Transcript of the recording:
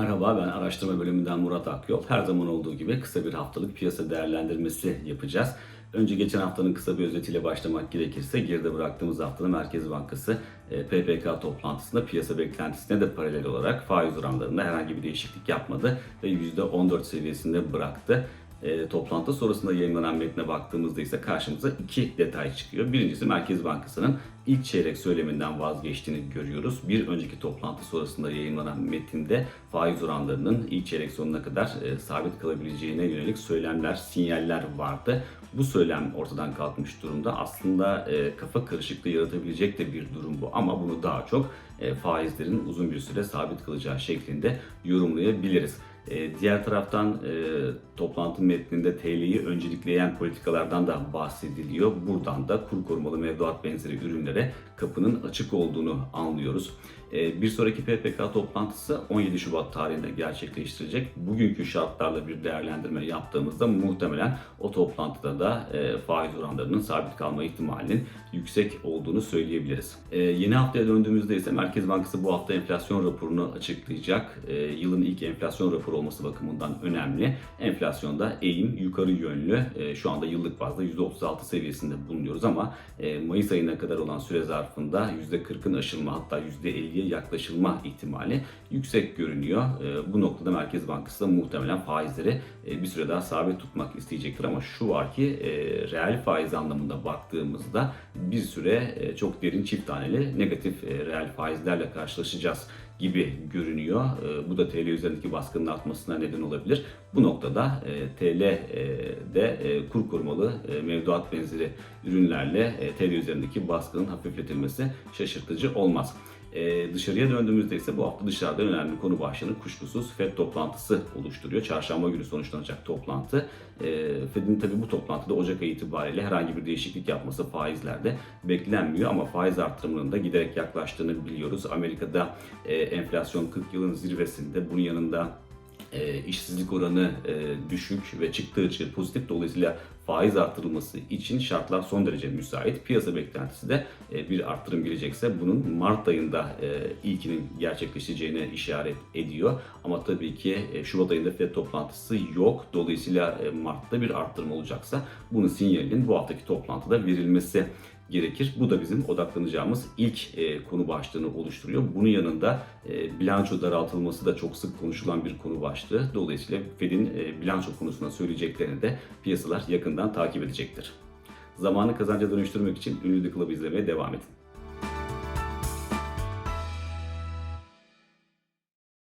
Merhaba ben araştırma bölümünden Murat Akyol. Her zaman olduğu gibi kısa bir haftalık piyasa değerlendirmesi yapacağız. Önce geçen haftanın kısa bir özetiyle başlamak gerekirse geride bıraktığımız haftada Merkez Bankası e, PPK toplantısında piyasa beklentisine de paralel olarak faiz oranlarında herhangi bir değişiklik yapmadı ve %14 seviyesinde bıraktı. E, toplantı sonrasında yayınlanan metne baktığımızda ise karşımıza iki detay çıkıyor. Birincisi Merkez Bankası'nın ilk çeyrek söyleminden vazgeçtiğini görüyoruz. Bir önceki toplantı sonrasında yayınlanan metinde faiz oranlarının ilk çeyrek sonuna kadar e, sabit kalabileceğine yönelik söylemler, sinyaller vardı. Bu söylem ortadan kalkmış durumda. Aslında e, kafa karışıklığı yaratabilecek de bir durum bu ama bunu daha çok e, faizlerin uzun bir süre sabit kalacağı şeklinde yorumlayabiliriz. E, diğer taraftan e, toplantı metninde TL'yi öncelikleyen politikalardan da bahsediliyor. Buradan da kur korumalı mevduat benzeri ürünlere kapının açık olduğunu anlıyoruz. E, bir sonraki PPK toplantısı 17 Şubat tarihinde gerçekleştirecek. Bugünkü şartlarla bir değerlendirme yaptığımızda muhtemelen o toplantıda da faiz oranlarının sabit kalma ihtimalinin yüksek olduğunu söyleyebiliriz. Yeni haftaya döndüğümüzde ise Merkez Bankası bu hafta enflasyon raporunu açıklayacak. Yılın ilk enflasyon raporu olması bakımından önemli. Enflasyonda eğim yukarı yönlü. E, şu anda yıllık bazda %36 seviyesinde bulunuyoruz ama e, Mayıs ayına kadar olan süre zarfında %40'ın aşılma hatta %50'ye yaklaşılma ihtimali yüksek görünüyor. E, bu noktada Merkez Bankası da muhtemelen faizleri bir süre daha sabit tutmak isteyecektir ama şu var ki reel faiz anlamında baktığımızda bir süre çok derin çift taneli negatif reel faizlerle karşılaşacağız gibi görünüyor. E, Bu da TL üzerindeki baskının artmasına neden olabilir. Bu noktada e, TL'de e, kur korumalı e, mevduat benzeri ürünlerle e, TL üzerindeki baskının hafifletilmesi şaşırtıcı olmaz. Ee, dışarıya döndüğümüzde ise bu hafta dışarıda önemli konu başlığını kuşkusuz FED toplantısı oluşturuyor. Çarşamba günü sonuçlanacak toplantı. Ee, FED'in tabii bu toplantıda Ocak ayı itibariyle herhangi bir değişiklik yapması faizlerde beklenmiyor ama faiz artırımının da giderek yaklaştığını biliyoruz. Amerika'da e, enflasyon 40 yılın zirvesinde bunun yanında e, işsizlik oranı e, düşük ve çıktığı için pozitif dolayısıyla faiz artırılması için şartlar son derece müsait. Piyasa beklentisi de e, bir arttırım gelecekse bunun Mart ayında e, ilkinin gerçekleşeceğine işaret ediyor. Ama tabii ki e, Şubat ayında FED toplantısı yok. Dolayısıyla e, Mart'ta bir arttırım olacaksa bunun sinyalinin bu haftaki toplantıda verilmesi gerekir. Bu da bizim odaklanacağımız ilk e, konu başlığını oluşturuyor. Bunun yanında e, bilanço daraltılması da çok sık konuşulan bir konu başlığı. Dolayısıyla Fed'in e, bilanço konusunda söyleyeceklerini de piyasalar yakından takip edecektir. Zamanı kazanca dönüştürmek için Ünlü The Club'ı izlemeye devam edin.